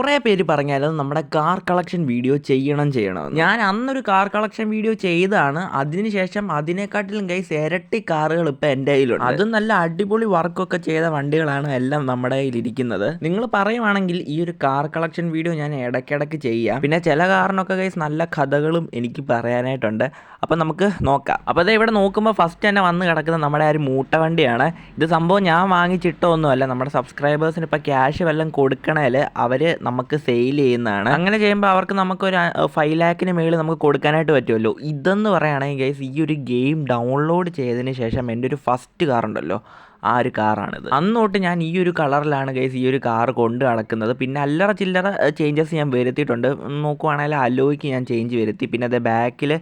കുറേ പേര് പറഞ്ഞാലും നമ്മുടെ കാർ കളക്ഷൻ വീഡിയോ ചെയ്യണം ചെയ്യണം. ഞാൻ അന്നൊരു കാർ കളക്ഷൻ വീഡിയോ ചെയ്താണ്. അതിനുശേഷം അതിനെക്കാട്ടിലും കൈ ഇരട്ടി കാറുകൾ ഇപ്പം എന്റെ കയ്യിലുണ്ട്. അതും നല്ല അടിപൊളി വർക്കൊക്കെ ചെയ്ത വണ്ടികളാണ് എല്ലാം നമ്മുടെ കയ്യിൽ ഇരിക്കുന്നത് നിങ്ങൾ പറയുവാണെങ്കിൽ ഈ ഒരു കാർ കളക്ഷൻ വീഡിയോ ഞാൻ ഇടയ്ക്കിടയ്ക്ക് ചെയ്യാം. പിന്നെ ചില കാറിനൊക്കെ കൈസ് നല്ല കഥകളും എനിക്ക് പറയാനായിട്ടുണ്ട്. അപ്പം നമുക്ക് നോക്കാം. അപ്പോൾ അതേ ഇവിടെ നോക്കുമ്പോൾ ഫസ്റ്റ് തന്നെ വന്ന് കിടക്കുന്ന നമ്മുടെ ആ ഒരു മൂട്ട വണ്ടിയാണ്. ഇത് സംഭവം ഞാൻ വാങ്ങിച്ചിട്ടോ വാങ്ങിച്ചിട്ടൊന്നുമല്ല നമ്മുടെ സബ്സ്ക്രൈബേഴ്സിന് ഇപ്പോൾ ക്യാഷ് വല്ലതും കൊടുക്കണേൽ അവർ നമുക്ക് സെയിൽ ചെയ്യുന്നതാണ്. അങ്ങനെ ചെയ്യുമ്പോൾ അവർക്ക് നമുക്ക് ഒരു ഫൈവ് ലാക്കിന് മേളിൽ നമുക്ക് കൊടുക്കാനായിട്ട് പറ്റുമല്ലോ. ഇതെന്ന് പറയുകയാണെങ്കിൽ ഗൈസ് ഈ ഒരു ഗെയിം ഡൗൺലോഡ് ചെയ്തതിന് ശേഷം എന്റെ ഒരു ഫസ്റ്റ് കാർ ഉണ്ടല്ലോ. ആ ഒരു കാറാണിത് അന്ന് തൊട്ട് ഞാൻ ഈ ഒരു കളറിലാണ് ഗൈസ് ഈ ഒരു കാർ കൊണ്ട് നടക്കുന്നത്. പിന്നെ അല്ലറ ചില്ലറ ചേഞ്ചസ് ഞാൻ വരുത്തിയിട്ടുണ്ട്. നോക്കുവാണെങ്കിൽ അലോയ്ക്ക് ഞാൻ ചേഞ്ച് വരുത്തി. പിന്നെ അത് ബാക്കിൽ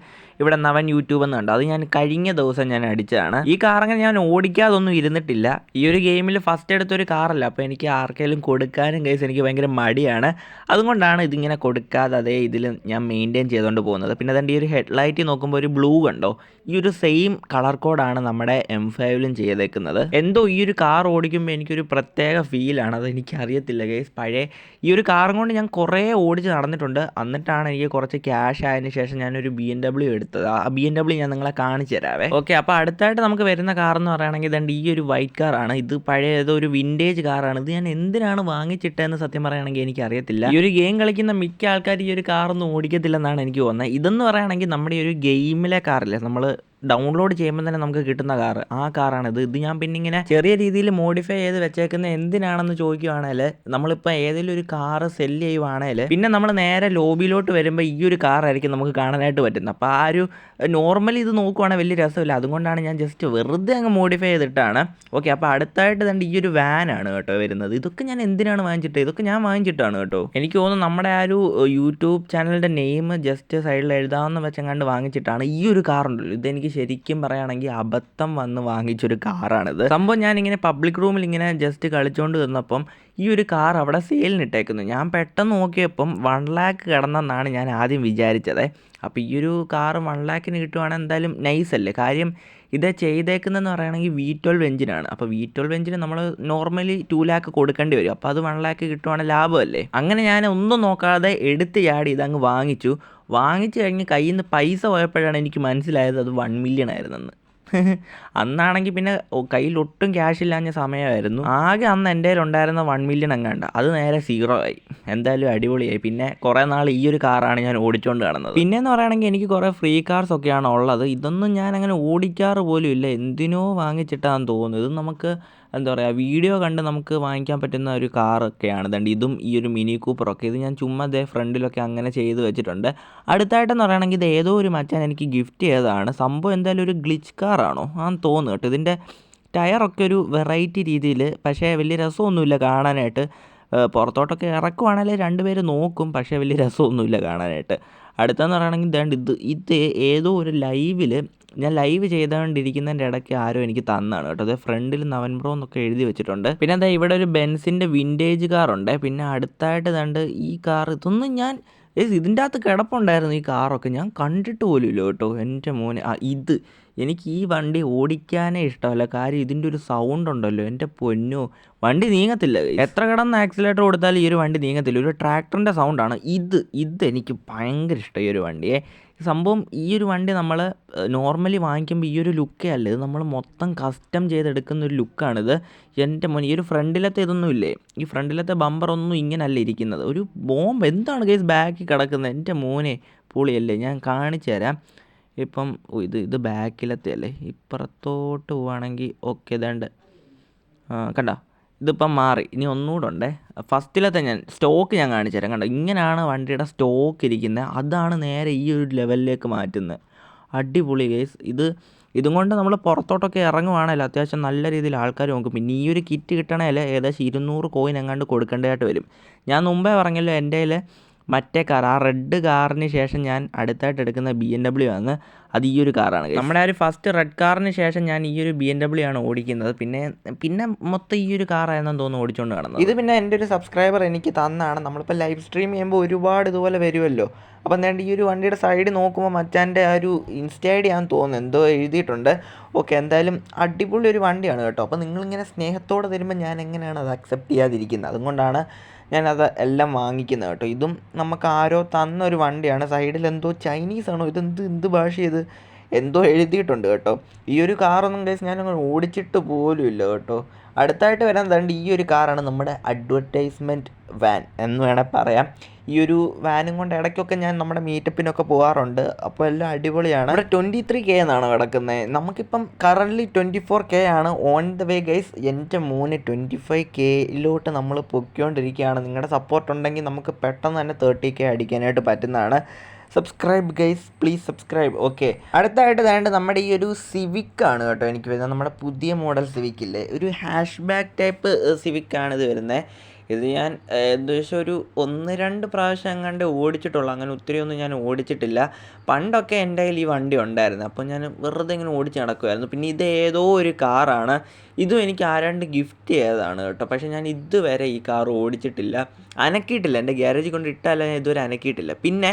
ഇവിടെ നവൻ യൂട്യൂബ് എന്ന് കണ്ടു. അത് ഞാൻ കഴിഞ്ഞ ദിവസം ഞാൻ അടിച്ചതാണ്. ഈ കാർ അങ്ങനെ ഞാൻ ഓടിക്കാതൊന്നും ഇരുന്നിട്ടില്ല. ഈ ഒരു ഗെയിമിൽ ഫസ്റ്റ് എടുത്തൊരു കാറല്ല അപ്പോൾ എനിക്ക് ആർക്കെങ്കിലും കൊടുക്കാനും കേസ് എനിക്ക് ഭയങ്കര മടിയാണ്. അതുകൊണ്ടാണ് ഇതിങ്ങനെ കൊടുക്കാതെ അതേ ഇതിൽ ഞാൻ മെയിന്റെയിൻ ചെയ്തുകൊണ്ട് പോകുന്നത്. പിന്നെ അതിന്റെ ഈ ഒരു ഹെഡ്ലൈറ്റ് നോക്കുമ്പോൾ ഒരു ബ്ലൂ കണ്ടോ? ഈ ഒരു സെയിം കളർ കോഡാണ് നമ്മുടെ എം ഫൈവിലും ചെയ്തേക്കുന്നത്. എന്തോ ഈ ഒരു കാർ ഓടിക്കുമ്പോൾ എനിക്കൊരു പ്രത്യേക ഫീലാണ് അത് എനിക്ക് അറിയത്തില്ല ഗൈസ് പഴയ ഈ ഒരു കാറും കൊണ്ട് ഞാൻ കുറേ ഓടിച്ച് നടന്നിട്ടുണ്ട്. എന്നിട്ടാണ് എനിക്ക് കുറച്ച് ക്യാഷ് ആയതിനു ശേഷം ഞാനൊരു ബി എം ഡബ്ല്യു എടുത്തത്. ആ ബി എം ഡബ്ല്യൂ ഞാൻ നിങ്ങളെ കാണിച്ചു തരാവേ. ഓക്കെ അപ്പോൾ അടുത്തായിട്ട് നമുക്ക് വരുന്ന കാർ എന്ന് പറയുകയാണെങ്കിൽ ഇതാണ്ട് ഈ ഒരു വൈറ്റ് കാറാണ് ഇത് പഴയ ഏതോ ഒരു വിന്റേജ് കാറാണ് ഇത് ഞാൻ എന്തിനാണ് വാങ്ങിച്ചിട്ടതെന്ന് സത്യം പറയുകയാണെങ്കിൽ എനിക്ക് അറിയത്തില്ല ഈ ഒരു ഗെയിം കളിക്കുന്ന മിക്ക ആൾക്കാർ ഈ ഒരു കാർ കാറൊന്നും ഓടിക്കത്തില്ലെന്നാണ് എനിക്ക് തോന്നുന്നത്. ഇതെന്ന് പറയുകയാണെങ്കിൽ നമ്മുടെ ഒരു ഗെയിമിലെ കാറില്ലേ നമ്മൾ ഡൗൺലോഡ് ചെയ്യുമ്പോൾ തന്നെ നമുക്ക് കിട്ടുന്ന കാർ ആ കാറാണിത് ഇത് ഞാൻ പിന്നെ ഇങ്ങനെ ചെറിയ രീതിയിൽ മോഡിഫൈ ചെയ്ത് വെച്ചേക്കുന്ന എന്തിനാണെന്ന് ചോദിക്കുവാണെങ്കിൽ നമ്മളിപ്പോൾ ഏതെങ്കിലും ഒരു കാറ് സെൽ ചെയ്യുവാണെങ്കിൽ പിന്നെ നമ്മൾ നേരെ ലോബിയിലോട്ട് വരുമ്പോൾ ഈ ഒരു കാറായിരിക്കും നമുക്ക് കാണാനായിട്ട് പറ്റുന്നത്. അപ്പോൾ ആ ഒരു നോർമലി ഇത് നോക്കുവാണെങ്കിൽ വലിയ രസമില്ല. അതുകൊണ്ടാണ് ഞാൻ ജസ്റ്റ് വെറുതെ അങ്ങ് മോഡിഫൈ ചെയ്തിട്ടാണ്. ഓക്കെ അപ്പോൾ അടുത്തായിട്ട് തന്നെ ഈ ഒരു വാനാണ് കേട്ടോ വരുന്നത്. ഇതൊക്കെ ഞാൻ എന്തിനാണ് വാങ്ങിച്ചിട്ട്? ഇതൊക്കെ ഞാൻ വാങ്ങിച്ചിട്ടാണ് കേട്ടോ. എനിക്ക് തോന്നുന്നു നമ്മുടെ ആ ഒരു യൂട്യൂബ് ചാനലിന്റെ നെയിം ജസ്റ്റ് സൈഡിൽ എഴുതാമെന്ന് വെച്ചെങ്ങാണ്ട് വാങ്ങിച്ചിട്ടാണ് ഈ ഒരു കാറുണ്ടല്ലോ ഇതെനിക്ക് ശരിക്കും പറയുകയാണെങ്കിൽ അബദ്ധം വന്ന് വാങ്ങിച്ചൊരു കാറാണിത്. സംഭവം ഞാൻ ഇങ്ങനെ പബ്ലിക് റൂമിൽ ഇങ്ങനെ ജസ്റ്റ് കളിച്ചുകൊണ്ട് നിന്നപ്പം ഈ ഒരു കാർ അവിടെ സെയിലിന് ഇട്ടേക്കുന്നു. ഞാൻ പെട്ടെന്ന് നോക്കിയപ്പം വൺ ലാക്ക് കിടന്നെന്നാണ് ഞാൻ ആദ്യം വിചാരിച്ചത്. അപ്പോൾ ഈ ഒരു കാർ വൺ ലാക്കിന് കിട്ടുവാണെങ്കിൽ എന്തായാലും നൈസ് അല്ലേ? കാര്യം ഇത് ചെയ്തേക്കുന്നതെന്ന് പറയുകയാണെങ്കിൽ വി ട്വൽവ് എഞ്ചിനാണ് അപ്പോൾ വി ട്വൽവ് എഞ്ചിന് നമ്മൾ നോർമലി ടു ലാക്ക് കൊടുക്കേണ്ടി വരും. അപ്പോൾ അത് വൺ ലാക്ക് കിട്ടുവാണെങ്കിൽ ലാഭമല്ലേ? അങ്ങനെ ഞാൻ ഒന്നും നോക്കാതെ എടുത്ത് ചാടി ഇതങ്ങ് വാങ്ങിച്ചു. വാങ്ങിച്ചു കഴിഞ്ഞ് കയ്യിൽ നിന്ന് പൈസ പോയപ്പോഴാണ് എനിക്ക് മനസ്സിലായത് അത് വൺ മില്യൺ ആയിരുന്നെന്ന്. അന്നാണെങ്കിൽ പിന്നെ കയ്യിൽ ഒട്ടും ക്യാഷ് ഇല്ലാഞ്ഞ സമയമായിരുന്നു. ആകെ അന്ന് എന്റെ ഉണ്ടായിരുന്ന വൺ മില്യൺ എങ്ങാണ്ട്. അത് നേരെ സീറോ ആയി. എന്തായാലും അടിപൊളിയായി. പിന്നെ കുറേ നാൾ ഈ ഒരു കാറാണ് ഞാൻ ഓടിച്ചുകൊണ്ട് കാണുന്നത് പിന്നെയെന്ന് പറയുകയാണെങ്കിൽ എനിക്ക് കുറേ ഫ്രീ കാർസ് ഒക്കെയാണ് ഉള്ളത്. ഇതൊന്നും ഞാൻ അങ്ങനെ ഓടിക്കാറ് പോലും ഇല്ല. എന്തിനോ വാങ്ങിച്ചിട്ടാന്ന് തോന്നുന്നു. ഇത് നമുക്ക് എന്താ പറയുക വീഡിയോ കണ്ട് നമുക്ക് വാങ്ങിക്കാൻ പറ്റുന്ന ഒരു കാറൊക്കെയാണ്. ദണ്ട് ഇതും ഈ ഒരു മിനി കൂപ്പറൊക്കെ. ഇത് ഞാൻ ചുമ്മാ ദേ ഫ്രണ്ടിലൊക്കെ അങ്ങനെ ചെയ്ത് വെച്ചിട്ടുണ്ട്. അടുത്തായിട്ടെന്ന് പറയുകയാണെങ്കിൽ ഇത് ഏതോ ഒരു മച്ചാൻ എനിക്ക് ഗിഫ്റ്റ് ചെയ്തതാണ്. സംഭവം എന്തായാലും ഒരു ഗ്ലിച്ച് കാറാണോ? ആന്ന് തോന്നുന്നു കേട്ടോ. ഇതിന്റെ ടയറൊക്കെ ഒരു വെറൈറ്റി രീതിയിൽ പക്ഷേ വലിയ രസമൊന്നുമില്ല കാണാനായിട്ട്. പുറത്തോട്ടൊക്കെ ഇറക്കുവാണെങ്കിൽ രണ്ടുപേര് നോക്കും പക്ഷേ വലിയ രസമൊന്നുമില്ല കാണാനായിട്ട്. അടുത്തെന്ന് പറയുകയാണെങ്കിൽ ഇതാണ്ട് ഇത് ഇത് ഏതോ ഒരു ലൈവിൽ ഞാൻ ലൈവ് ചെയ്തുകൊണ്ടിരിക്കുന്നതിന്റെ ഇടയ്ക്ക് ആരോ എനിക്ക് തന്നാണ് കേട്ടോ. അത് ഫ്രണ്ടിൽ നവൻ ബ്രോ എന്നൊക്കെ എഴുതി വെച്ചിട്ടുണ്ട്. പിന്നെ എന്താ ഇവിടെ ഒരു ബെൻസിന്റെ വിന്റേജ് കാറുണ്ട്. പിന്നെ അടുത്തായിട്ട് ദണ്ട് ഈ കാർ ഇതൊന്നും ഞാൻ ഇതിന്റെ അകത്ത് കിടപ്പുണ്ടായിരുന്നു ഈ കാറൊക്കെ. ഞാൻ കണ്ടിട്ട് പോലും ഇല്ല കേട്ടോ. എന്റെ മോനെ ഇത് എനിക്ക് ഈ വണ്ടി ഓടിക്കാനേ ഇഷ്ടമല്ല. കാര്യം ഇതിന്റെ ഒരു സൗണ്ട് ഉണ്ടല്ലോ. എന്റെ പൊന്നോ. വണ്ടി നീങ്ങത്തില്ല എത്ര കിടന്ന് ആക്സിലേറ്റർ കൊടുത്താലും ഈ ഒരു വണ്ടി നീങ്ങത്തില്ല. ഒരു ട്രാക്ടറിന്റെ സൗണ്ടാണ് ഇത് ഇത് എനിക്ക് ഭയങ്കര ഇഷ്ടം ഈ ഒരു വണ്ടിയെ. സംഭവം ഈ ഒരു വണ്ടി നമ്മൾ നോർമലി വാങ്ങിക്കുമ്പോൾ ഈ ഒരു ലുക്കേ അല്ല. ഇത് നമ്മൾ മൊത്തം കസ്റ്റം ചെയ്തെടുക്കുന്ന ഒരു ലുക്കാണിത് എന്റെ മോൻ ഈ ഒരു ഫ്രണ്ടിലത്തെ ഇതൊന്നും ഇല്ലേ? ഈ ഫ്രണ്ടിലത്തെ ബമ്പറൊന്നും ഇങ്ങനല്ല ഇരിക്കുന്നത്. ഒരു ബോംബ് എന്താണ് കേസ് ബാക്കിൽ കിടക്കുന്നത്? എന്റെ മോനെ പൊളിയല്ലേ. ഞാൻ കാണിച്ചു തരാം ഇപ്പം ഇത് ഇത് ബാക്കിലത്തെ അല്ലേ ഇപ്പുറത്തോട്ട് പോവുകയാണെങ്കിൽ ഓക്കെ ഇതാണ്ട്. കണ്ടോ? ഇതിപ്പം മാറി. ഇനി ഒന്നുകൂടെ ഉണ്ടേ. ഫസ്റ്റിലത്തെ ഞാൻ സ്റ്റോക്ക് ഞാൻ കാണിച്ചു തരാം. കണ്ടോ? ഇങ്ങനെയാണ് വണ്ടിയുടെ സ്റ്റോക്ക് ഇരിക്കുന്നത് അതാണ് നേരെ ഈ ഒരു ലെവലിലേക്ക് മാറ്റുന്നത് അടിപൊളി കേസ് ഇത് ഇതും കൊണ്ട് നമ്മൾ പുറത്തോട്ടൊക്കെ ഇറങ്ങുവാണല്ലോ അത്യാവശ്യം നല്ല രീതിയിൽ ആൾക്കാർ നോക്കും. പിന്നെ ഈ ഒരു കിറ്റ് കിട്ടണേൽ ഏകദേശം ഇരുന്നൂറ് കോയിൻ എങ്ങാണ്ട് കൊടുക്കേണ്ടതായിട്ട് വരും. ഞാൻ മുമ്പേ പറഞ്ഞല്ലോ എന്റെ മറ്റേ കാർ ആ റെഡ് കാറിന് ശേഷം ഞാൻ അടുത്തായിട്ട് എടുക്കുന്ന ബി എം ഡബ്ല്യു ആണ്. അത് ഈ ഒരു കാറാണ് നമ്മുടെ ആ ഒരു ഫസ്റ്റ് റെഡ് കാറിന് ശേഷം ഞാൻ ഈ ഒരു ബി എം ഡബ്ല്യു ആണ് ഓടിക്കുന്നത്. പിന്നെ പിന്നെ മൊത്തം ഈ ഒരു കാറായെന്ന് തോന്നുന്നു ഓടിച്ചുകൊണ്ട് കാണുന്നത് ഇത് പിന്നെ എന്റെ ഒരു സബ്സ്ക്രൈബർ എനിക്ക് തന്നാണ്. നമ്മളിപ്പോൾ ലൈവ് സ്ട്രീം ചെയ്യുമ്പോൾ ഒരുപാട് ഇതുപോലെ വരുമല്ലോ അപ്പോൾ എന്താണ്ട് ഈ ഒരു വണ്ടിയുടെ സൈഡ് നോക്കുമ്പോൾ മച്ചാന്റെ ആ ഒരു ഇൻസ്റ്റ ഐ ഡി ആണെന്ന് തോന്നുന്നു. എന്തോ എഴുതിയിട്ടുണ്ട്. ഓക്കെ എന്തായാലും അടിപൊളി ഒരു വണ്ടിയാണ് കേട്ടോ. അപ്പോൾ നിങ്ങളിങ്ങനെ സ്നേഹത്തോടെ തരുമ്പോൾ ഞാൻ എങ്ങനെയാണ് അത് അക്സെപ്റ്റ് ചെയ്യാതിരിക്കുന്നത്? അതുകൊണ്ടാണ് ഞാനത് എല്ലാം വാങ്ങിക്കുന്നത് കേട്ടോ. ഇതും നമുക്ക് ആരോ തന്ന ഒരു വണ്ടിയാണ്. സൈഡിൽ എന്തോ ചൈനീസ് ആണോ ഇതെന്ത് എന്ത് ഭാഷ ഇത് എന്തോ എഴുതിയിട്ടുണ്ട് കേട്ടോ. ഈ ഒരു കാറൊന്നും കേസ് ഞാനങ്ങനെ ഓടിച്ചിട്ട് പോലും ഇല്ല കേട്ടോ. അടുത്തായിട്ട് വരാൻ തണ്ട് ഈ ഒരു കാറാണ് നമ്മുടെ അഡ്വർടൈസ്മെന്റ് വാൻ എന്ന് വേണേൽ പറയാം. ഈ ഒരു വാനും കൊണ്ട് ഇടയ്ക്കൊക്കെ ഞാൻ നമ്മുടെ മീറ്റപ്പിനൊക്കെ പോകാറുണ്ട് അപ്പോൾ എല്ലാം അടിപൊളിയാണ്. ഇവിടെ ട്വന്റി ത്രീ കെ എന്നാണ് കിടക്കുന്നത് നമുക്കിപ്പം കറന്റ്ലി ട്വന്റി ഫോർ കെ ആണ്. ഓൺ ദ വേ ഗൈസ് എന്റെ മൂന്ന് ട്വന്റി ഫൈവ് കെയിലോട്ട് നമ്മൾ പൊക്കിക്കൊണ്ടിരിക്കുകയാണ് നിങ്ങളുടെ സപ്പോർട്ട് ഉണ്ടെങ്കിൽ നമുക്ക് പെട്ടെന്ന് തന്നെ തേർട്ടി കെ അടിക്കാനായിട്ട് പറ്റുന്നതാണ്. Subscribe guys please subscribe okay അടുത്തായിട്ട് വേണ്ട നമ്മുടെ ഈ ഒരു സിവിക് ആണ് കേട്ടോ എനിക്ക് വരുന്നത്. നമ്മുടെ പുതിയ മോഡൽ സിവിക്കില്ലേ ഒരു ഹാഷ് ബാക്ക് ടൈപ്പ് സിവിക് ആണ് ഇത് വരുന്നത് ഇത് ഞാൻ ഏകദേശം ഒരു ഒന്ന് രണ്ട് പ്രാവശ്യം എങ്ങാണ്ട് ഓടിച്ചിട്ടുള്ളൂ. അങ്ങനെ ഒത്തിരി ഒന്നും ഞാൻ ഓടിച്ചിട്ടില്ല. പണ്ടൊക്കെ എന്റെ കയ്യിൽ ഈ വണ്ടി ഉണ്ടായിരുന്നു. അപ്പോൾ ഞാൻ വെറുതെ ഇങ്ങനെ ഓടിച്ച് നടക്കുമായിരുന്നു പിന്നെ ഇത് ഏതോ ഒരു കാറാണ്. ഇതും എനിക്ക് ആരാണ്ട് ഗിഫ്റ്റ് ചെയ്തതാണ് കേട്ടോ. പക്ഷേ ഞാൻ ഇതുവരെ ഈ കാർ ഓടിച്ചിട്ടില്ല. അനക്കിയിട്ടില്ല. എന്റെ ഗ്യാരേജിൽ കൊണ്ട് ഇട്ടാലും ഞാൻ ഇതുവരെ അനക്കിയിട്ടില്ല. പിന്നെ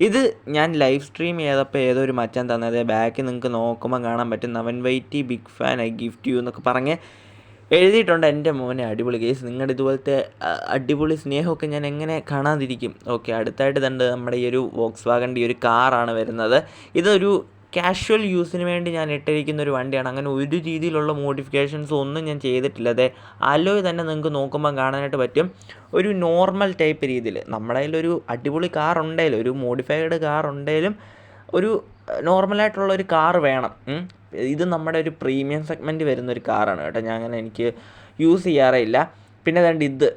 ഇത് ഞാൻ ലൈവ് സ്ട്രീം ചെയ്തപ്പോൾ ഏതോ ഒരു മച്ചാൻ തന്നത്. ബാക്ക് നിങ്ങൾക്ക് നോക്കുമ്പോൾ കാണാൻ പറ്റും നവൻ വൈറ്റി big fan I gift you എന്നൊക്കെ പറഞ്ഞ് എഴുതിയിട്ടുണ്ട് എന്റെ മോനെ അടിപൊളി കേസ് നിങ്ങളുടെ ഇതുപോലത്തെ അടിപൊളി സ്നേഹമൊക്കെ ഞാൻ എങ്ങനെ കാണാതിരിക്കും? ഓക്കെ അടുത്തായിട്ട് തന്നെ നമ്മുടെ ഈ ഒരു വോക്സ് വാഗന്റെ ഒരു കാറാണ് വരുന്നത്. ഇതൊരു കാഷ്വൽ യൂസിന് വേണ്ടി ഞാൻ ഇട്ടിരിക്കുന്ന ഒരു വണ്ടിയാണ്. അങ്ങനെ ഒരു രീതിയിലുള്ള മോഡിഫിക്കേഷൻസ് ഒന്നും ഞാൻ ചെയ്തിട്ടില്ല. അതെ അലോയ് തന്നെ നിങ്ങൾക്ക് നോക്കുമ്പോൾ കാണാനായിട്ട് പറ്റും. ഒരു നോർമൽ ടൈപ്പ് രീതിയിൽ നമ്മുടെ കയ്യിലൊരു അടിപൊളി കാർ ഉണ്ടെങ്കിലും ഒരു മോഡിഫൈഡ് കാർ ഉണ്ടെങ്കിലും ഒരു നോർമലായിട്ടുള്ള ഒരു കാർ വേണം. ഇത് നമ്മുടെ ഒരു പ്രീമിയം സെഗ്മെന്റ് വരുന്ന ഒരു കാറാണ് കേട്ടോ. ഞാൻ അങ്ങനെ എനിക്ക് യൂസ് ചെയ്യാറേ ഇല്ല പിന്നെ അതുകൊണ്ട് ഇത്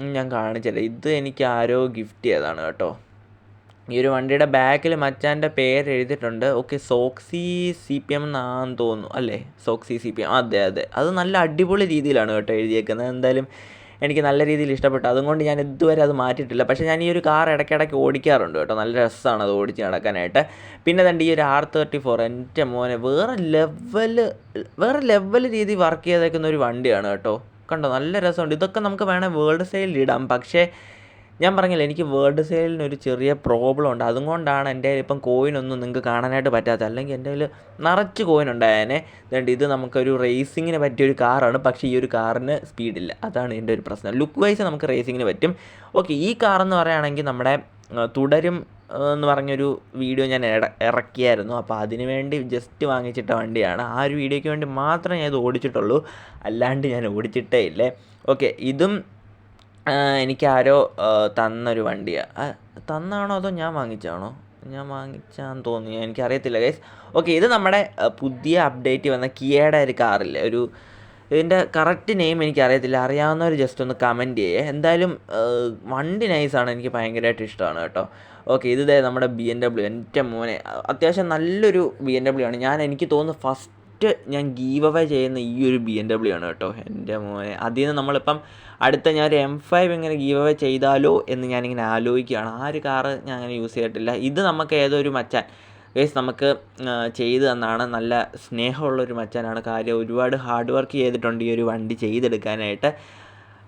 ഞാൻ കാണിച്ചില്ല. ഇത് എനിക്ക് ആരോ ഗിഫ്റ്റ് ചെയ്തതാണ് കേട്ടോ. ഈ ഒരു വണ്ടിയുടെ ബാക്കിൽ മച്ചാന്റെ പേര് എഴുതിയിട്ടുണ്ട്. ഓക്കെ സോക്സി സി പി എം എന്നാന്ന് തോന്നുന്നു. അല്ലേ? സോക്സി സി പി എം അതെ അതെ. അത് നല്ല അടിപൊളി രീതിയിലാണ് കേട്ടോ എഴുതിയേക്കുന്നത്. എന്തായാലും എനിക്ക് നല്ല രീതിയിൽ ഇഷ്ടപ്പെട്ടു. അതുകൊണ്ട് ഞാൻ ഇതുവരെ അത് മാറ്റിയിട്ടില്ല. പക്ഷേ ഞാൻ ഈ ഒരു കാർ ഇടയ്ക്കിടയ്ക്ക് ഓടിക്കാറുണ്ട് കേട്ടോ. നല്ല രസമാണ് അത് ഓടിച്ച് നടക്കാനായിട്ട്. പിന്നെ തന്നെ ഈ ഒരു ആർ തേർട്ടി ഫോർ എന്റെ മോനെ വേറെ ലെവൽ വേറെ ലെവൽ രീതി വർക്ക് ചെയ്തേക്കുന്ന ഒരു വണ്ടിയാണ് കേട്ടോ. കണ്ടോ? നല്ല രസമുണ്ട്. ഇതൊക്കെ നമുക്ക് വേണേൽ വേൾഡ് സെയിലിൽ ഇടാം. പക്ഷേ ഞാൻ പറഞ്ഞില്ല എനിക്ക് വേൾഡ് സെയിലിന് ഒരു ചെറിയ പ്രോബ്ലം ഉണ്ട്. അതുകൊണ്ടാണ് എന്റെ ഇപ്പം കോയിനൊന്നും നിങ്ങൾക്ക് കാണാനായിട്ട് പറ്റാത്തത് അല്ലെങ്കിൽ എന്റെ കയ്യിൽ നിറച്ച് കോയിൻ ഉണ്ടായേനെ. അതുകൊണ്ട് ഇത് നമുക്കൊരു റേസിങ്ങിന് പറ്റിയ ഒരു കാറാണ് പക്ഷേ ഈ ഒരു കാറിന് സ്പീഡില്ല അതാണ് എന്റെ ഒരു പ്രശ്നം. ലുക്ക് വൈസ് നമുക്ക് റേസിങ്ങിന് പറ്റും. ഓക്കെ ഈ കാർ എന്ന് പറയുകയാണെങ്കിൽ നമ്മുടെ തുടരും എന്ന് പറഞ്ഞൊരു വീഡിയോ ഞാൻ ഇറക്കിയായിരുന്നു. അപ്പോൾ അതിന് വേണ്ടി ജസ്റ്റ് വാങ്ങിച്ചിട്ട വണ്ടിയാണ്. ആ ഒരു വീഡിയോയ്ക്ക് വേണ്ടി മാത്രമേ ഞാൻ ഇത് ഓടിച്ചിട്ടുള്ളൂ. അല്ലാണ്ട് ഞാൻ ഓടിച്ചിട്ടേ ഇല്ലേ. ഓക്കെ ഇതും എനിക്ക് ആരോ തന്നൊരു വണ്ടിയാണ് തന്നാണോ അതോ ഞാൻ വാങ്ങിച്ചാണോ? ഞാൻ വാങ്ങിച്ചാന്ന് തോന്നി. എനിക്കറിയത്തില്ല ഗൈസ് ഓക്കെ ഇത് നമ്മുടെ പുതിയ അപ്ഡേറ്റ് വന്ന കിയയുടെ ഒരു കാറില്ലേ? ഒരു ഇതിന്റെ കറക്റ്റ് നെയിം എനിക്കറിയത്തില്ല. അറിയാവുന്നവർ ജസ്റ്റ് ഒന്ന് കമന്റ് ചെയ്യേ. എന്തായാലും വണ്ടി നൈസാണ് എനിക്ക് ഭയങ്കരമായിട്ട് ഇഷ്ടമാണ് കേട്ടോ. ഓക്കെ ഇത് നമ്മുടെ ബി എൻ ഡബ്ല്യു എന്റെ മോനെ അത്യാവശ്യം നല്ലൊരു ബി എൻ ഡബ്ല്യു ആണ്. ഞാൻ എനിക്ക് തോന്നുന്നു ഫസ്റ്റ് ഞാൻ ഗീവ് അവേ ചെയ്യുന്ന ഈ ഒരു ബി എം ഡബ്ല്യു ആണ് കേട്ടോ. എന്റെ മോനെ അതിൽ നിന്ന് നമ്മളിപ്പം അടുത്ത ഞാൻ ഒരു എം ഫൈവ് ഇങ്ങനെ ഗീവ് അവേ ചെയ്താലോ എന്ന് ഞാനിങ്ങനെ ആലോചിക്കുകയാണ്. ആ ഒരു കാറ് ഞാൻ അങ്ങനെ യൂസ് ചെയ്തിട്ടില്ല. ഇത് നമുക്ക് ഏതൊരു ഒരു മച്ചാൻ? ഗൈസ് നമുക്ക് ചെയ്തു തന്നാണ്. നല്ല സ്നേഹമുള്ളൊരു മച്ചാനാണ്. കാര്യം ഒരുപാട് ഹാർഡ് വർക്ക് ചെയ്തിട്ടുണ്ട് ഈ ഒരു വണ്ടി ചെയ്തെടുക്കാനായിട്ട്.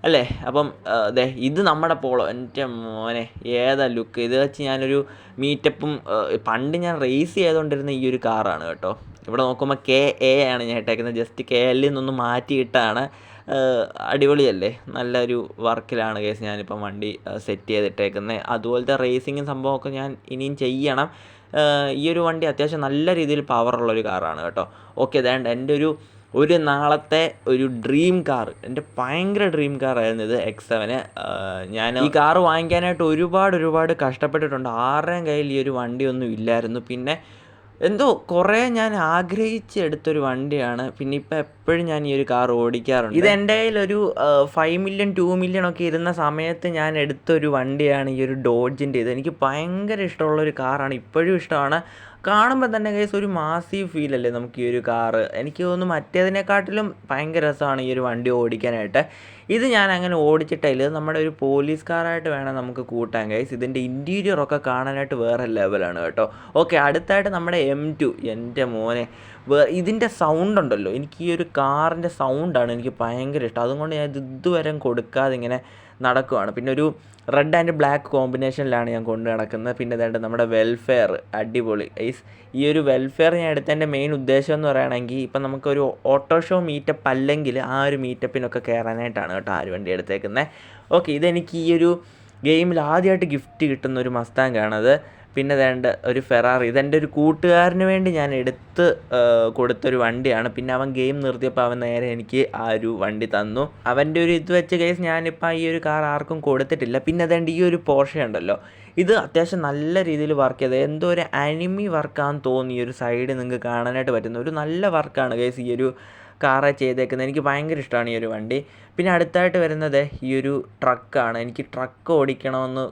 അല്ലേ? അപ്പം അതെ ഇത് നമ്മുടെ പോളോ എന്റെ മോനെ ഏതാ ലുക്ക് ഇത് വെച്ച് ഞാനൊരു മീറ്റപ്പും പണ്ട് ഞാൻ റേസ് ചെയ്തുകൊണ്ടിരുന്ന ഈ ഒരു കാറാണ് കേട്ടോ. ഇവിടെ നോക്കുമ്പോൾ കെ എ ആണ് ഞാൻ ഇട്ടേക്കുന്നത്. ജസ്റ്റ് കെ എല്ലിൽ നിന്നൊന്ന് മാറ്റിയിട്ടാണ് അടിപൊളിയല്ലേ? നല്ലൊരു വർക്കിലാണ് കേസ് ഞാനിപ്പം വണ്ടി സെറ്റ് ചെയ്തിട്ടേക്കുന്നത് അതുപോലത്തെ റേസിങ്ങും സംഭവമൊക്കെ ഞാൻ ഇനിയും ചെയ്യണം. ഈ ഒരു വണ്ടി അത്യാവശ്യം നല്ല രീതിയിൽ പവറുള്ളൊരു കാറാണ് കേട്ടോ. ഓക്കെ അതേണ്ട എന്റെ ഒരു ഒരു നാളത്തെ ഒരു ഡ്രീം കാർ എന്റെ ഭയങ്കര ഡ്രീം കാറായിരുന്നു ഇത് എക്സ് സെവന് ഞാൻ ഈ കാർ വാങ്ങിക്കാനായിട്ട് ഒരുപാട് ഒരുപാട് കഷ്ടപ്പെട്ടിട്ടുണ്ട്. ആരുടെയും കയ്യിൽ ഈ ഒരു വണ്ടിയൊന്നും ഇല്ലായിരുന്നു. പിന്നെ എന്തോ കുറേ ഞാൻ ആഗ്രഹിച്ച് എടുത്തൊരു വണ്ടിയാണ്. പിന്നെ ഇപ്പം എപ്പോഴും ഞാൻ ഈ ഒരു കാർ ഓടിക്കാറുണ്ട്. ഇത് എന്റെ ഒരു ഫൈവ് മില്യൺ ടു മില്യൺ ഒക്കെ ഇരുന്ന സമയത്ത് ഞാൻ എടുത്തൊരു വണ്ടിയാണ് ഈ ഒരു ഡോഡ്ജിന്റെ ഇത് എനിക്ക് ഭയങ്കര ഇഷ്ടമുള്ളൊരു കാറാണ്. ഇപ്പോഴും ഇഷ്ടമാണ്. കാണുമ്പോൾ തന്നെ കേസ് ഒരു മാസീവ് അല്ലേ നമുക്ക് ഈ ഒരു കാറ് എനിക്ക് തോന്നുന്നു മറ്റേതിനെക്കാട്ടിലും ഭയങ്കര രസമാണ് ഈ ഒരു വണ്ടി ഓടിക്കാനായിട്ട്. ഇത് ഞാൻ അങ്ങനെ ഓടിച്ചിട്ടില്ല നമ്മുടെ ഒരു പോലീസ് കാറായിട്ട് വേണം നമുക്ക് കൂട്ടാൻ കേസ് ഇതിന്റെ ഇന്റീരിയർ ഒക്കെ കാണാനായിട്ട് വേറെ ലെവലാണ് കേട്ടോ. ഓക്കെ അടുത്തായിട്ട് നമ്മുടെ എം ടു എന്റെ മോനെ. ഇതിന്റെ സൗണ്ട് ഉണ്ടല്ലോ. എനിക്ക് ഈ ഒരു കാറിന്റെ സൗണ്ടാണ് എനിക്ക് ഭയങ്കര ഇഷ്ടം. അതുകൊണ്ട് ഞാൻ ഇത് ഇതുവരെ കൊടുക്കാതെ ഇങ്ങനെ നടക്കുവാണ്. പിന്നെ ഒരു റെഡ് ആൻഡ് ബ്ലാക്ക് കോമ്പിനേഷനിലാണ് ഞാൻ കൊണ്ട് നടക്കുന്നത്. പിന്നെ അതായത് നമ്മുടെ വെൽഫെയർ അടിപൊളി. ഐസ് ഈ ഒരു വെൽഫെയർ ഞാൻ എടുത്തതിന്റെ മെയിൻ ഉദ്ദേശം എന്ന് പറയുകയാണെങ്കിൽ ഇപ്പം നമുക്കൊരു ഓട്ടോ ഷോ മീറ്റപ്പ് അല്ലെങ്കിൽ ആ ഒരു മീറ്റപ്പിനൊക്കെ കയറാനായിട്ടാണ് കേട്ടോ ആ ഒരു വണ്ടി എടുത്തേക്കുന്നത്. ഓക്കെ ഇതെനിക്ക് ഈ ഒരു ഗെയിമിൽ ആദ്യമായിട്ട് ഗിഫ്റ്റ് കിട്ടുന്ന ഒരു മസ്താങ്കാണത് പിന്നെ വേണ്ട ഒരു ഫെറാറി. ഇതെന്റെ ഒരു കൂട്ടുകാരന് വേണ്ടി ഞാൻ എടുത്ത് കൊടുത്തൊരു വണ്ടിയാണ്. പിന്നെ അവൻ ഗെയിം നിർത്തിയപ്പോൾ അവൻ നേരെ എനിക്ക് ആ ഒരു വണ്ടി തന്നു. അവന്റെ ഒരു ഇത് വെച്ച് കേസ് ഞാനിപ്പോൾ ഈ ഒരു കാർ ആർക്കും കൊടുത്തിട്ടില്ല. പിന്നെ അതേണ്ട ഈ ഒരു പോർഷ ഉണ്ടല്ലോ. ഇത് അത്യാവശ്യം നല്ല രീതിയിൽ വർക്ക് ചെയ്തത് എന്തോ ഒരു അനിമി വർക്കാന്ന് തോന്നി ഈ ഒരു സൈഡ് നിങ്ങൾക്ക് കാണാനായിട്ട് പറ്റുന്ന. ഒരു നല്ല വർക്കാണ് കേസ് ഈ ഒരു കാറ് ചെയ്തേക്കുന്നത്. എനിക്ക് ഭയങ്കര ഇഷ്ടമാണ് ഈ ഒരു വണ്ടി. പിന്നെ അടുത്തായിട്ട് വരുന്നത് ഈ ഒരു ട്രക്കാണ്. എനിക്ക് ട്രക്ക് ഓടിക്കണമെന്ന്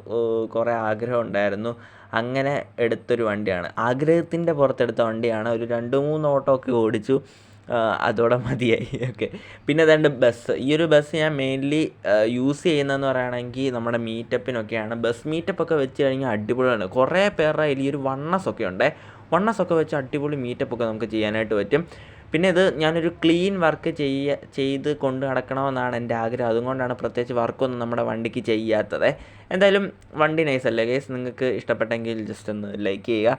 കുറേ ആഗ്രഹം ഉണ്ടായിരുന്നു. അങ്ങനെ എടുത്തൊരു വണ്ടിയാണ്. ആഗ്രഹത്തിന്റെ പുറത്തെടുത്ത വണ്ടിയാണ്. ഒരു രണ്ട് മൂന്ന് ഓട്ടോ ഒക്കെ ഓടിച്ചു അതോടെ മതിയായി. ഓക്കെ. പിന്നെ അതുകൊണ്ട് ബസ്. ഈ ഒരു ബസ് ഞാൻ മെയിൻലി യൂസ് ചെയ്യുന്നതെന്ന് പറയുകയാണെങ്കിൽ നമ്മുടെ മീറ്റപ്പിനൊക്കെയാണ്. ബസ് മീറ്റപ്പൊക്കെ വെച്ച് കഴിഞ്ഞാൽ അടിപൊളിയാണ്. കുറേ പേരുടെ ഈ ഒരു വണ്ണസ് ഒക്കെ ഉണ്ട്. വണ്ണസ് ഒക്കെ വെച്ച് അടിപൊളി മീറ്റപ്പൊക്കെ നമുക്ക് ചെയ്യാനായിട്ട് പറ്റും. പിന്നെ ഇത് ഞാനൊരു ക്ലീൻ വർക്ക് ചെയ്യ ചെയ്ത് കൊണ്ട് നടക്കണമെന്നാണ് എന്റെ ആഗ്രഹം. അതുകൊണ്ടാണ് പ്രത്യേകിച്ച് വർക്കൊന്നും നമ്മുടെ വണ്ടിക്ക് ചെയ്യാത്തത്. എന്തായാലും വണ്ടി നൈസ് അല്ലേ കേസ് നിങ്ങൾക്ക് ഇഷ്ടപ്പെട്ടെങ്കിൽ ജസ്റ്റ് ഒന്ന് ലൈക്ക് ചെയ്യുക.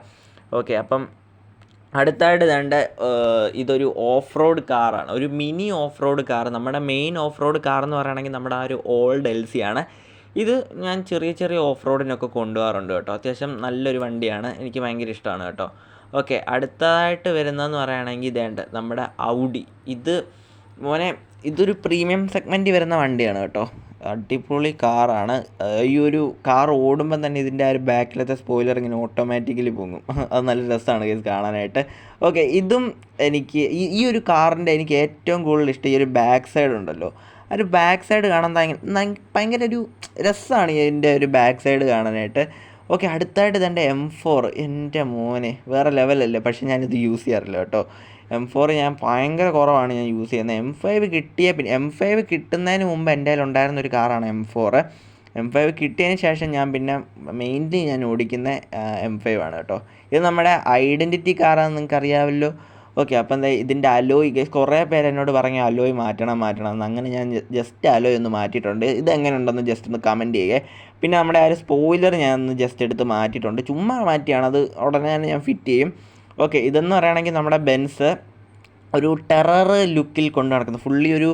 ഓക്കെ അപ്പം അടുത്തായിട്ട് വേണ്ട ഇതൊരു ഓഫ് റോഡ് കാറാണ് ഒരു മിനി ഓഫ് റോഡ് കാർ നമ്മുടെ മെയിൻ ഓഫ് റോഡ് കാർ എന്ന് പറയുകയാണെങ്കിൽ നമ്മുടെ ആ ഒരു ഓൾഡ് എൽ സി ആണ്. ഇത് ഞാൻ ചെറിയ ചെറിയ ഓഫ് റോഡിനൊക്കെ കൊണ്ടുപോകാറുണ്ട് കേട്ടോ. അത്യാവശ്യം നല്ലൊരു വണ്ടിയാണ്. എനിക്ക് ഭയങ്കര ഇഷ്ടമാണ് കേട്ടോ. ഓക്കെ അടുത്തതായിട്ട് വരുന്നതെന്ന് പറയുകയാണെങ്കിൽ ഇതേണ്ട് നമ്മുടെ ഔഡി ഇത് മോനെ ഇതൊരു പ്രീമിയം സെഗ്മെന്റിൽ വരുന്ന വണ്ടിയാണ് കേട്ടോ. അടിപൊളി കാറാണ്. ഈ ഒരു കാർ ഓടുമ്പം തന്നെ ഇതിന്റെ ആ ഒരു ബാക്കിലത്തെ സ്പോയിലർ ഇങ്ങനെ ഓട്ടോമാറ്റിക്കലി പൊങ്ങും. അത് നല്ല രസമാണ് ഇത് കാണാനായിട്ട്. ഓക്കെ ഇതും എനിക്ക് ഈ ഒരു കാറിന്റെ എനിക്ക് ഏറ്റവും കൂടുതൽ ഇഷ്ടം ഈ ഒരു ബാക്ക് സൈഡ് ഉണ്ടല്ലോ. ആ ഒരു ബാക്ക് സൈഡ് കാണാൻ ഭയങ്കര ഭയങ്കര ഒരു രസമാണ് ഇതിന്റെ ഒരു ബാക്ക് സൈഡ് കാണാനായിട്ട്. ഓക്കെ അടുത്തായിട്ട് ഇതെന്റെ എം ഫോർ എന്റെ മോനെ വേറെ ലെവലല്ലേ പക്ഷേ ഞാനിത് യൂസ് ചെയ്യാറില്ല കേട്ടോ. എം ഫോർ ഞാൻ ഭയങ്കര കുറവാണ് ഞാൻ യൂസ് ചെയ്യുന്നത് എം ഫൈവ് കിട്ടിയ പിന്നെ എം ഫൈവ് കിട്ടുന്നതിന് മുമ്പ് എന്റെ കയ്യിൽ ഉണ്ടായിരുന്ന ഒരു കാറാണ് എം ഫോർ എം ഫൈവ് കിട്ടിയതിന് ശേഷം ഞാൻ പിന്നെ മെയിൻലി ഞാൻ ഓടിക്കുന്ന എം ഫൈവ് ആണ് കേട്ടോ. ഇത് നമ്മുടെ ഐഡന്റിറ്റി കാറാണെന്ന് നിങ്ങൾക്ക് അറിയാമല്ലോ. ഓക്കെ അപ്പം എന്താ ഇതിന്റെ അലോയ് കുറേ പേര് എന്നോട് പറഞ്ഞു അലോയ് മാറ്റണം മാറ്റണം എന്ന്. അങ്ങനെ ഞാൻ ജസ്റ്റ് അലോയ് ഒന്ന് മാറ്റിയിട്ടുണ്ട്. എങ്ങനെ ഉണ്ടെന്ന് ജസ്റ്റ് ഒന്ന് കമന്റ് ചെയ്യേ. പിന്നെ നമ്മുടെ ആ ഒരു സ്പോയിലർ ഞാൻ ഒന്ന് ജസ്റ്റ് എടുത്ത് മാറ്റിയിട്ടുണ്ട്. ചുമ്മാ മാറ്റിയാണ്. അത് ഉടനെ തന്നെ ഞാൻ ഫിറ്റ് ചെയ്യും. ഓക്കെ ഇതെന്ന് പറയുകയാണെങ്കിൽ നമ്മുടെ ബെൻസ് ഒരു ടെറർ ലുക്കിൽ കൊണ്ട് നടക്കുന്നത് ഫുള്ളി ഒരു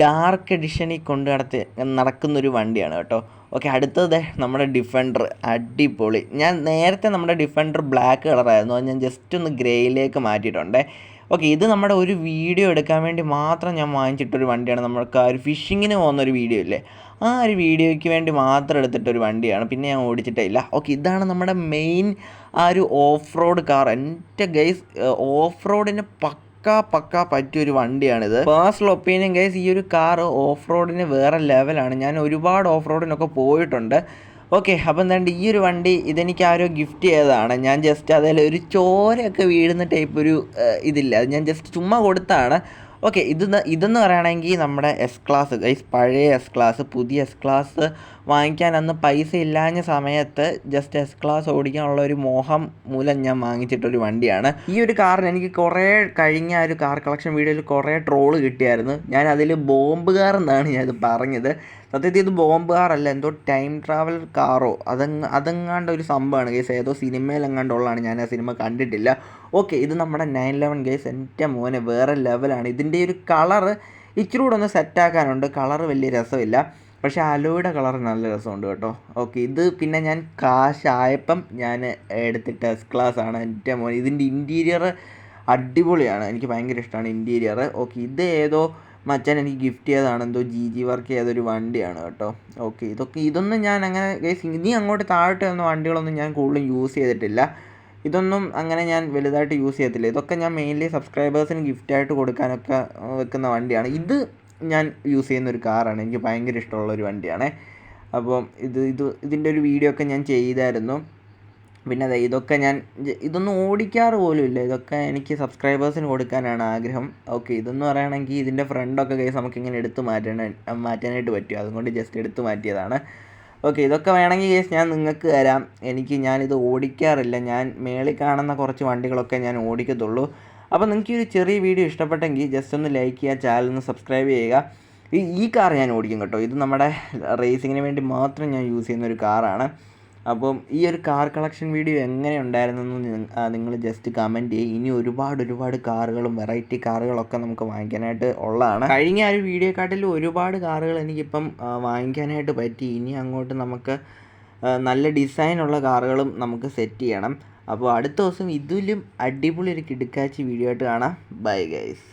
ഡാർക്ക് എഡിഷനിൽ കൊണ്ട് നടത്തി നടക്കുന്നൊരു വണ്ടിയാണ് കേട്ടോ. ഓക്കെ അടുത്തത് നമ്മുടെ ഡിഫൻഡർ അടിപൊളി. ഞാൻ നേരത്തെ നമ്മുടെ ഡിഫൻഡർ ബ്ലാക്ക് കളറായിരുന്നു അത് ഞാൻ ജസ്റ്റ് ഒന്ന് ഗ്രേയിലേക്ക് മാറ്റിയിട്ടുണ്ട്. ഓക്കെ ഇത് നമ്മുടെ ഒരു വീഡിയോ എടുക്കാൻ വേണ്ടി മാത്രം ഞാൻ വാങ്ങിച്ചിട്ടൊരു വണ്ടിയാണ്. നമ്മൾക്ക് ആ ഒരു ഫിഷിങ്ങിന് പോകുന്ന ഒരു വീഡിയോ ഇല്ലേ? ആ ഒരു വീഡിയോയ്ക്ക് വേണ്ടി മാത്രം എടുത്തിട്ട് ഒരു വണ്ടിയാണ്. പിന്നെ ഞാൻ ഓടിച്ചിട്ടേ ഇല്ല. ഓക്കെ ഇതാണ് നമ്മുടെ മെയിൻ ആ ഒരു ഓഫ് റോഡ് കാർ. എന്റെ ഗൈസ് ഓഫ് റോഡിന് പക്ക പക്ക പറ്റിയൊരു വണ്ടിയാണിത്. പേഴ്സണൽ ഒപ്പീനിയൻ ഗൈസ് ഈ ഒരു കാർ ഓഫ് റോഡിന് വേറെ ലെവലാണ് ഞാൻ ഒരുപാട് ഓഫ് റോഡിനൊക്കെ പോയിട്ടുണ്ട്. ഓക്കെ അപ്പം എന്താണ്ട് ഈ ഒരു വണ്ടി ഇതെനിക്ക് ആരോ ഗിഫ്റ്റ് ചെയ്തതാണ്. ഞാൻ ജസ്റ്റ് അതിൽ ഒരു ചോരയൊക്കെ വീഴുന്ന ടൈപ്പ് ഒരു ഇതില്ല. ഞാൻ ജസ്റ്റ് ചുമ്മാ കൊടുത്താണ്. ഓക്കെ ഇത് ഇതെന്ന് പറയുകയാണെങ്കിൽ നമ്മുടെ എസ് ക്ലാസ് ഗൈസ് പഴയ എസ് ക്ലാസ് പുതിയ എസ് ക്ലാസ് വാങ്ങിക്കാൻ അന്ന് പൈസ ഇല്ലാഞ്ഞ സമയത്ത് ജസ്റ്റ് എസ് ക്ലാസ് ഓടിക്കാനുള്ള ഒരു മോഹം മൂലം ഞാൻ വാങ്ങിച്ചിട്ടൊരു വണ്ടിയാണ്. ഈ ഒരു കാറിന് എനിക്ക് കുറേ കഴിഞ്ഞ ഒരു കാർ കളക്ഷൻ വീഡിയോയിൽ കുറേ ട്രോൾ കിട്ടിയായിരുന്നു. ഞാൻ അതിൽ ബോംബ് കാർ എന്നാണ് ഞാൻ ഇത് പറഞ്ഞത്. സത്യത്തിൽ ഇത് ബോംബ് കാറല്ല എന്തോ ടൈം ട്രാവൽ കാറോ അതങ്ങ അതെങ്ങാണ്ട് ഒരു സംഭവമാണ്. ഗൈസ് ഏതോ സിനിമയിലെങ്ങാണ്ടുള്ളതാണ്. ഞാൻ ആ സിനിമ കണ്ടിട്ടില്ല. ഓക്കെ ഇത് നമ്മുടെ നയൻ ലെവൻ ഗേസ് എന്റെ മോനെ വേറെ ലെവലാണ് ഇതിന്റെ ഒരു കളറ് ഇച്ചിരി കൂടെ ഒന്ന് സെറ്റാക്കാനുണ്ട് കളറ് വലിയ രസമില്ല. പക്ഷേ അലോയുടെ കളർ നല്ല രസമുണ്ട് കേട്ടോ. ഓക്കെ ഇത് പിന്നെ ഞാൻ കാശായപ്പം ഞാൻ എടുത്തിട്ട് എസ് ക്ലാസ് ആണ് എന്റെ മോൻ. ഇതിന്റെ ഇന്റീരിയർ അടിപൊളിയാണ്. എനിക്ക് ഭയങ്കര ഇഷ്ടമാണ് ഇന്റീരിയർ ഓക്കെ ഇത് ഏതോ മച്ചാൻ എനിക്ക് ഗിഫ്റ്റ് ചെയ്തതാണ്. എന്തോ ജി ജി വർക്ക് ചെയ്തൊരു വണ്ടിയാണ് കേട്ടോ. ഓക്കെ ഇതൊക്കെ ഇതൊന്നും ഞാൻ അങ്ങനെ ഇനി അങ്ങോട്ട് താഴോട്ട് വന്ന വണ്ടികളൊന്നും ഞാൻ കൂടുതലും യൂസ് ചെയ്തിട്ടില്ല. ഇതൊന്നും അങ്ങനെ ഞാൻ വലുതായിട്ട് യൂസ് ചെയ്യത്തില്ല. ഇതൊക്കെ ഞാൻ മെയിൻലി സബ്സ്ക്രൈബേഴ്സിന് ഗിഫ്റ്റ് ആയിട്ട് കൊടുക്കാനൊക്കെ വെക്കുന്ന വണ്ടിയാണ്. ഇത് ഞാൻ യൂസ് ചെയ്യുന്ന ഒരു കാറാണ് എനിക്ക് ഭയങ്കര ഇഷ്ടമുള്ള ഒരു വണ്ടിയാണ്. അപ്പം ഇത് ഇത് ഇതിന്റെ ഒരു വീഡിയോ ഒക്കെ ഞാൻ ചെയ്തായിരുന്നു. പിന്നെ അതെ ഇതൊക്കെ ഞാൻ ഇതൊന്നും ഓടിക്കാറ് പോലും ഇല്ല. ഇതൊക്കെ എനിക്ക് സബ്സ്ക്രൈബേഴ്സിന് കൊടുക്കാനാണ് ആഗ്രഹം. ഓക്കെ ഇതെന്ന് പറയുകയാണെങ്കിൽ ഇതിന്റെ ഫ്രണ്ടൊക്കെ കേസ് നമുക്കിങ്ങനെ എടുത്ത് മാറ്റാൻ മാറ്റാനായിട്ട് പറ്റും. അതുകൊണ്ട് ജസ്റ്റ് എടുത്ത് മാറ്റിയതാണ്. ഓക്കെ ഇതൊക്കെ വേണമെങ്കിൽ കേസ് ഞാൻ നിങ്ങൾക്ക് തരാം. എനിക്ക് ഞാനിത് ഓടിക്കാറില്ല. ഞാൻ മേളിൽ കാണുന്ന കുറച്ച് വണ്ടികളൊക്കെ ഞാൻ ഓടിക്കത്തുള്ളൂ. അപ്പോൾ നിങ്ങൾക്ക് ഈ ഒരു ചെറിയ വീഡിയോ ഇഷ്ടപ്പെട്ടെങ്കിൽ ജസ്റ്റ് ഒന്ന് ലൈക്ക് ചെയ്യുക ചാനൽ ഒന്ന് സബ്സ്ക്രൈബ് ചെയ്യുക. ഈ ഈ കാർ ഞാൻ ഓടിക്കും കേട്ടോ. ഇത് നമ്മുടെ റേസിങ്ങിന് വേണ്ടി മാത്രം ഞാൻ യൂസ് ചെയ്യുന്ന ഒരു കാറാണ് അപ്പം ഈ ഒരു കാർ കളക്ഷൻ വീഡിയോ എങ്ങനെ ഉണ്ടായിരുന്നു എന്ന് നിങ്ങൾ ജസ്റ്റ് കമന്റ് ചെയ്യുക ഇനി ഒരുപാട് ഒരുപാട് കാറുകളും വെറൈറ്റി കാറുകളൊക്കെ നമുക്ക് വാങ്ങിക്കാനായിട്ട് ഉള്ളതാണ്. കഴിഞ്ഞ ആ ഒരു വീഡിയോക്കാട്ടിൽ ഒരുപാട് കാറുകൾ എനിക്കിപ്പം വാങ്ങിക്കാനായിട്ട് പറ്റി. ഇനി അങ്ങോട്ട് നമുക്ക് നല്ല ഡിസൈനുള്ള കാറുകളും നമുക്ക് സെറ്റ് ചെയ്യണം. അപ്പോൾ അടുത്ത ദിവസം ഇതിലും അടിപൊളി ഒരു കിടുക്കാച്ചി വീഡിയോ ആയിട്ട് കാണാം. Bye guys